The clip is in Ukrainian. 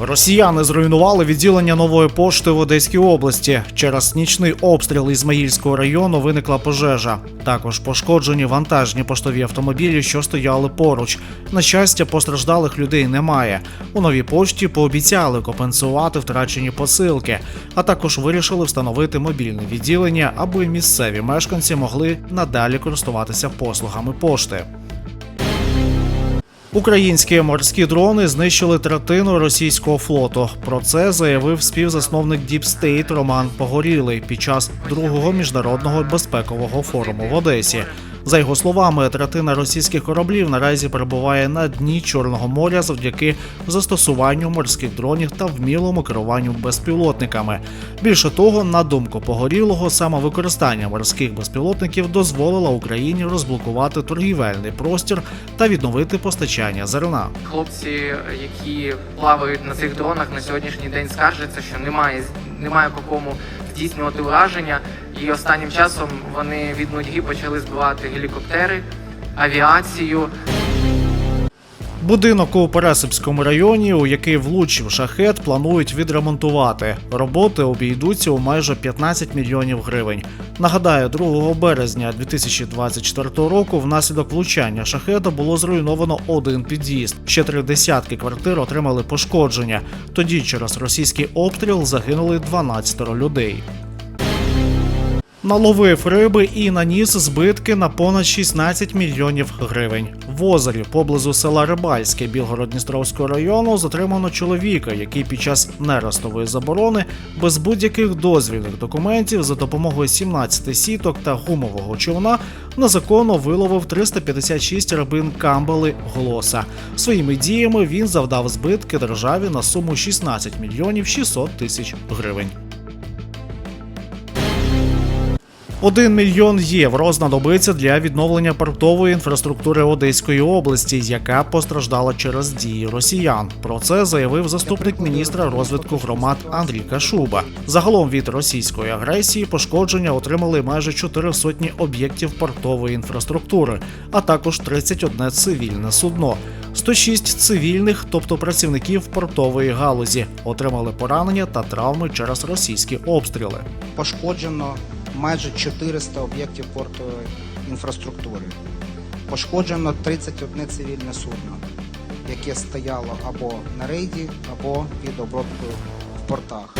Росіяни зруйнували відділення нової пошти в Одеській області. Через нічний обстріл Ізмаїльського району виникла пожежа. Також пошкоджені вантажні поштові автомобілі, що стояли поруч. На щастя, постраждалих людей немає. У новій пошті пообіцяли компенсувати втрачені посилки, а також вирішили встановити мобільне відділення, аби місцеві мешканці могли надалі користуватися послугами пошти. Українські морські дрони знищили третину російського флоту. Про це заявив співзасновник Deep State Роман Погорілий під час другого міжнародного безпекового форуму в Одесі. За його словами, третина російських кораблів наразі перебуває на дні Чорного моря завдяки застосуванню морських дронів та вмілому керуванню безпілотниками. Більше того, на думку погорілого, саме використання морських безпілотників дозволило Україні розблокувати торгівельний простір та відновити постачання зерна. Хлопці, які плавають на цих дронах, на сьогоднішній день скаржаться, що немає немає по кому здійснювати ураження. І останнім часом вони від нудьги почали збивати гелікоптери, авіацію. Будинок у Пересипському районі, у який влучив шахет, планують відремонтувати. Роботи обійдуться у майже 15 мільйонів гривень. Нагадаю, 2 березня 2024 року внаслідок влучання шахеда було зруйновано один під'їзд. Ще три десятки квартир отримали пошкодження. Тоді через російський обстріл загинули 12 людей. Наловив риби і наніс збитки на понад 16 мільйонів гривень. В озері поблизу села Рибальське Білгород-Дністровського району затримано чоловіка, який під час нерестової заборони без будь-яких дозвільних документів за допомогою 17 сіток та гумового човна незаконно виловив 356 рибин камбали глоса. Своїми діями він завдав збитки державі на суму 16 мільйонів 600 тисяч гривень. Один мільйон євро знадобиться для відновлення портової інфраструктури Одеської області, яка постраждала через дії росіян. Про це заявив заступник міністра розвитку громад Андрій Кашуба. Загалом від російської агресії пошкодження отримали майже чотири сотні об'єктів портової інфраструктури, а також 31 цивільне судно. 106 цивільних, тобто працівників портової галузі, отримали поранення та травми через російські обстріли. пошкоджено майже 400 об'єктів портової інфраструктури. Пошкоджено 31 цивільне судно, яке стояло або на рейді, або під обробкою в портах.